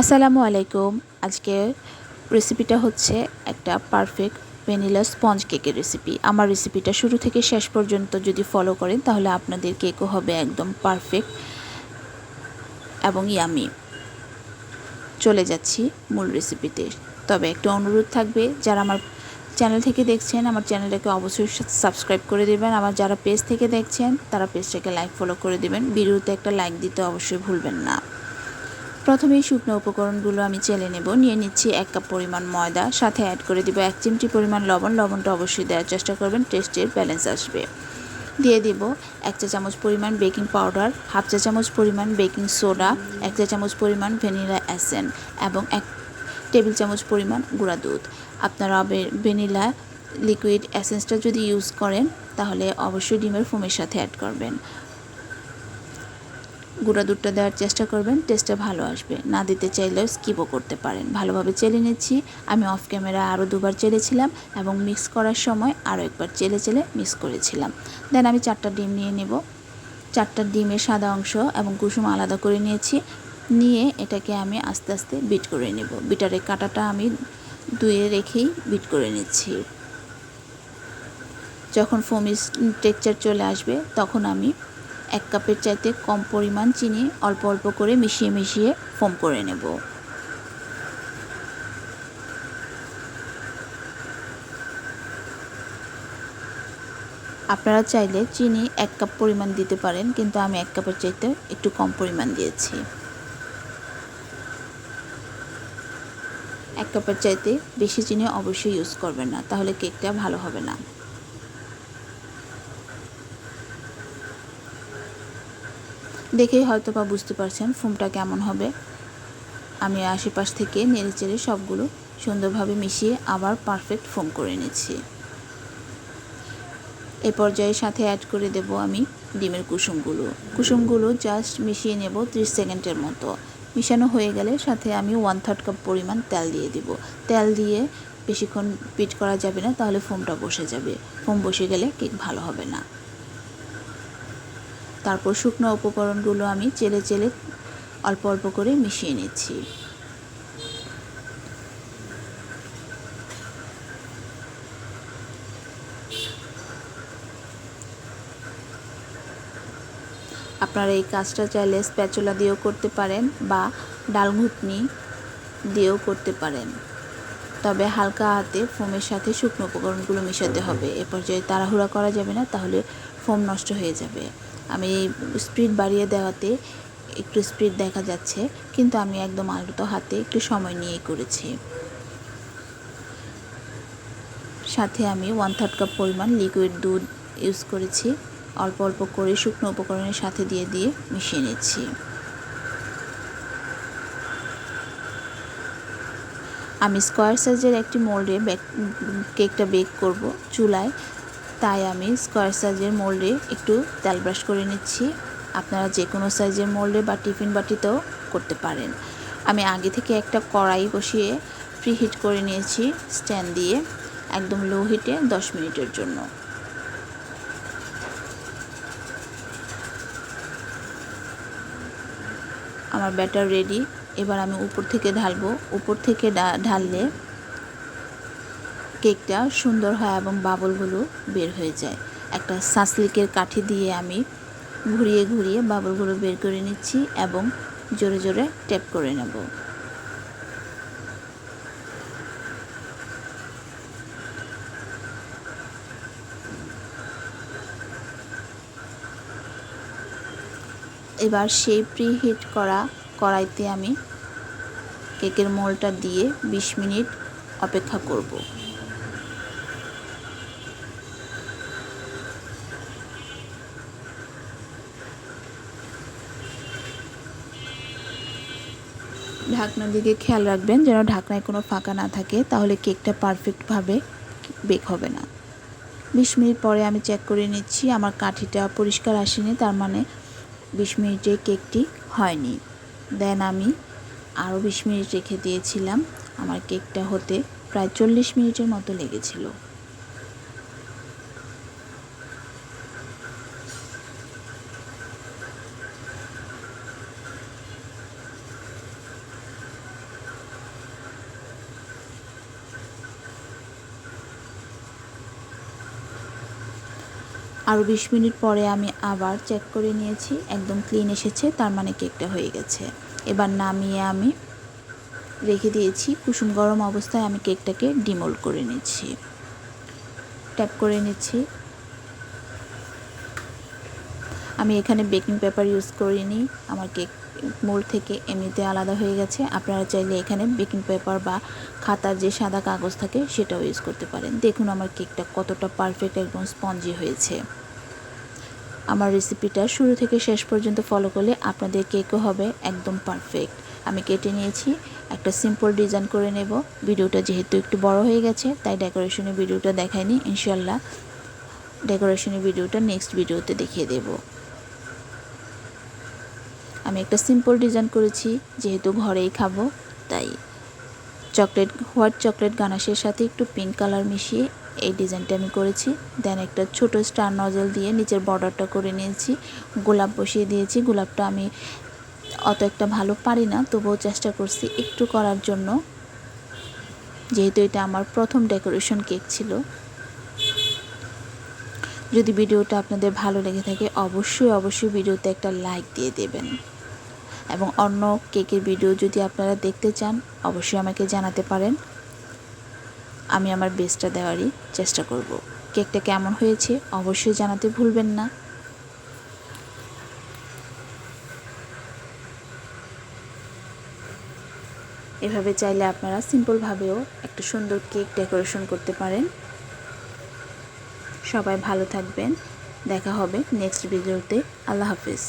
আসসালামু আলাইকুম। আজকে রেসিপিটা হচ্ছে একটা পারফেক্ট ভ্যানিলা স্পঞ্জ কেকের রেসিপি আমার রেসিপিটা শুরু থেকে শেষ পর্যন্ত যদি ফলো করেন, তাহলে আপনাদের কেকও হবে একদম পারফেক্ট এবং ইয়ামি চলে যাচ্ছি মূল রেসিপিতে তবে একটা অনুরোধ থাকবে, যারা আমার চ্যানেল থেকে দেখছেন, আমার চ্যানেলটাকে অবশ্যই সাবস্ক্রাইব করে দেবেন। আমার যারা পেজ থেকে দেখছেন, তারা পেজটাকে লাইক ফলো করে দেবেন। ভিডিওতে একটা লাইক দিতে অবশ্যই ভুলবেন না। প্রথমেই শুকনো উপকরণগুলো আমি চেলে নেব, নিয়ে নিচ্ছি এক কাপ পরিমাণ ময়দা, সাথে অ্যাড করে দিব এক চিমটি পরিমাণ লবণ, লবণটা অবশ্যই দেওয়ার চেষ্টা করবেন টেস্টের ব্যালেন্স আসবে। দিয়ে দিব এক চা চামচ পরিমাণ বেকিং পাউডার হাফ চা চামচ পরিমাণ বেকিং সোডা এক চা চামচ পরিমাণ ভ্যানিলা অ্যাসেন এবং এক টেবিল চামচ পরিমাণ গুঁড়া দুধ। আপনারা ভ্যানিলা লিকুইড অ্যাসেন্সটা যদি ইউজ করেন, তাহলে অবশ্যই ডিমের ফোমের সাথে অ্যাড করবেন। গুঁড়া দুধটা দেওয়ার চেষ্টা করবেন টেস্টটা ভালো আসবে। না দিতে চাইলেও স্কিপও করতে পারেন। ভালোভাবে চেলে নিচ্ছি। আমি অফ ক্যামেরা আরও দুবার চেলেছিলাম এবং মিক্স করার সময় আরও একবার চেলে চেলে মিক্স করেছিলাম। দেন আমি চারটা ডিম নিয়ে নেব। চারটা ডিমের সাদা অংশ এবং কুসুম আলাদা করে নিয়েছি। নিয়ে এটাকে আমি আস্তে আস্তে বিট করে নেব। বিটারের কাটাটা আমি ধুয়ে রেখেই বিট করে নিচ্ছি। যখন ফোমিস টেক্সচার চলে আসবে, তখন আমি এক কাপের চাইতে কম পরিমাণ চিনি অল্প অল্প করে মিশিয়ে মিশিয়ে ফোম করে নেব। আপনারা চাইলে চিনি এক কাপ পরিমাণ দিতে পারেন, কিন্তু আমি এক কাপের চাইতে একটু কম পরিমাণ দিয়েছি। এক কাপের চাইতে বেশি চিনি অবশ্যই ইউজ করবেন না, তাহলে কেকটা ভালো হবে না। দেখেই হয়তো বা বুঝতে পারছেন ফোমটা কেমন হবে। আমি আশেপাশ থেকে নেড়ে চেড়ে সবগুলো সুন্দরভাবে মিশিয়ে আবার পারফেক্ট ফোম করে নিচ্ছি। এ পর্যায়ে সাথে অ্যাড করে দেব আমি ডিমের কুসুমগুলো। কুসুমগুলো জাস্ট মিশিয়ে নেব ত্রিশ সেকেন্ডের মতো। মিশানো হয়ে গেলে সাথে আমি ওয়ান থার্ড কাপ পরিমাণ তেল দিয়ে দিব। তেল দিয়ে বেশিক্ষণ পিট করা যাবে না, তাহলে ফোমটা বসে যাবে। ফোম বসে গেলে কেক ভালো হবে না। তারপর শুকনো উপকরণগুলো আমি চেলে চেলে অল্প অল্প করে মিশিয়ে নিচ্ছি। আপনারা এই কাজটা চাইলে স্প্যাচুলা দিয়েও করতে পারেন বা ডাল ঘুটনি দিয়েও করতে পারেন। তবে হালকা হাতে ফোমের সাথে শুকনো উপকরণগুলো মেশাতে হবে। এ পর্যায়ে তাড়াহুড়া করা যাবে না, তাহলে ফোম নষ্ট হয়ে যাবে। আমি স্পিড বাড়িয়ে দেওয়াতে একটু স্পিড দেখা যাচ্ছে, কিন্তু আমি একদম আলতো হাতে একটু সময় নিয়ে করেছি। সাথে আমি ওয়ান থার্ড কাপ পরিমাণ লিকুইড দুধ ইউজ করেছি, অল্প অল্প করে শুকনো উপকরণের সাথে দিয়ে দিয়ে মিশিয়ে নিচ্ছি। আমি স্কোয়ার সাইজের একটি মোল্ডে কেকটা বেক করব, চুলায় তাই আমি স্কোয়ার সাইজের মোল্ডে একটু তেল ব্রাশ করে নিচ্ছি। আপনারা যে কোনো সাইজের মোল্ডে বা টিফিন বাটিতেও করতে পারেন। আমি আগে থেকে একটা কড়াই বসিয়ে প্রিহিট করে নিয়েছি স্ট্যান্ড দিয়ে একদম লো হিটে দশ মিনিটের জন্য। আমার ব্যাটার রেডি এবার আমি উপর থেকে ঢালবো। উপর থেকে ঢাললে কেকটা সুন্দর হয় এবং বাবলগুলো বের হয়ে যায়। একটা সাসলিকের কাঠি দিয়ে আমি ঘুরিয়ে ঘুরিয়ে বাবলগুলো বের করে নিচ্ছি এবং জোরে জোরে ট্যাপ করে নেব। এবার সেই প্রি হিট করা কড়াইতে আমি কেকের মোলটা দিয়ে ২০ মিনিট অপেক্ষা করব। ঢাকনার দিকে খেয়াল রাখবেন, যেন ঢাকনায় কোনো ফাঁকা না থাকে, তাহলে কেকটা পারফেক্টভাবে বেক হবে না। বিশ মিনিট পরে আমি চেক করে নিচ্ছি, আমার কাঠিটা পরিষ্কার আসেনি, তার মানে বিশ মিনিটে কেকটি হয়নি। দেন আমি আরও বিশ মিনিট রেখে দিয়েছিলাম, আমার কেকটা হতে প্রায় চল্লিশ মিনিটের মতো লেগেছিল। আরও বিশ মিনিট পরে আমি আবার চেক করে নিয়েছি, একদম ক্লিন এসেছে, তার মানে কেকটা হয়ে গেছে। এবার নামিয়ে আমি রেখে দিয়েছি, কুসুম গরম অবস্থায় আমি কেকটাকে ডিমোল্ড করে নিচ্ছি। ট্যাপ করে নিচ্ছি। আমি এখানে বেকিং পেপার ইউজ করিনি, আমার কেক মোল্ড থেকে এমনিতে আলাদা হয়ে গেছে। আপনারা চাইলে এখানে বেকিং পেপার বা খাতার যে সাদা কাগজ থাকে, সেটাও ইউজ করতে পারেন। দেখুন আমার কেকটা কতটা পারফেক্ট একদম স্পঞ্জি হয়েছে। আমার রেসিপিটা শুরু থেকে শেষ পর্যন্ত ফলো করলে আপনাদের কেকও হবে একদম পারফেক্ট আমি কেটে নিয়েছি, একটা সিম্পল ডিজাইন করে নেব। ভিডিওটা যেহেতু একটু বড় হয়ে গেছে, তাই ডেকোরেশনের ভিডিওটা দেখায়নি ইনশাল্লাহ ডেকোরেশনের ভিডিওটা নেক্সট ভিডিওতে দেখিয়ে দেব। আমি একটা সিম্পল ডিজাইন করেছি, যেহেতু ঘরেই খাব, তাই চকলেট হোয়াইট চকলেট গানাশের সাথে একটু পিঙ্ক কালার মিশিয়ে এই ডিজাইনটা আমি করেছি। দেন একটা ছোট স্টার নজল দিয়ে নিচের বর্ডারটা করে নিয়েছি, গোলাপ বসিয়ে দিয়েছি। গোলাপটা আমি অত একটা ভালো পারি না, তবুও চেষ্টা করছি একটু করার জন্য। যেহেতু এটা আমার প্রথম ডেকোরেশন কেক ছিল। যদি ভিডিওটা আপনাদের ভালো লেগে থাকে, অবশ্যই অবশ্যই ভিডিওতে একটা লাইক দিয়ে দেবেন। এবং অন্য কেকের ভিডিও যদি আপনারা দেখতে চান, অবশ্যই আমাকে জানাতে পারেন। আমি আমার বেস্টটা দেওয়ারই চেষ্টা করব। কেকটা কেমন হয়েছে অবশ্যই জানাতে ভুলবেন না। এভাবে চাইলে আপনারা সিম্পলভাবেও একটা সুন্দর কেক ডেকোরেশন করতে পারেন। সবাই ভালো থাকবেন। দেখা হবে নেক্সট ভিডিওতে। আল্লাহ হাফিজ।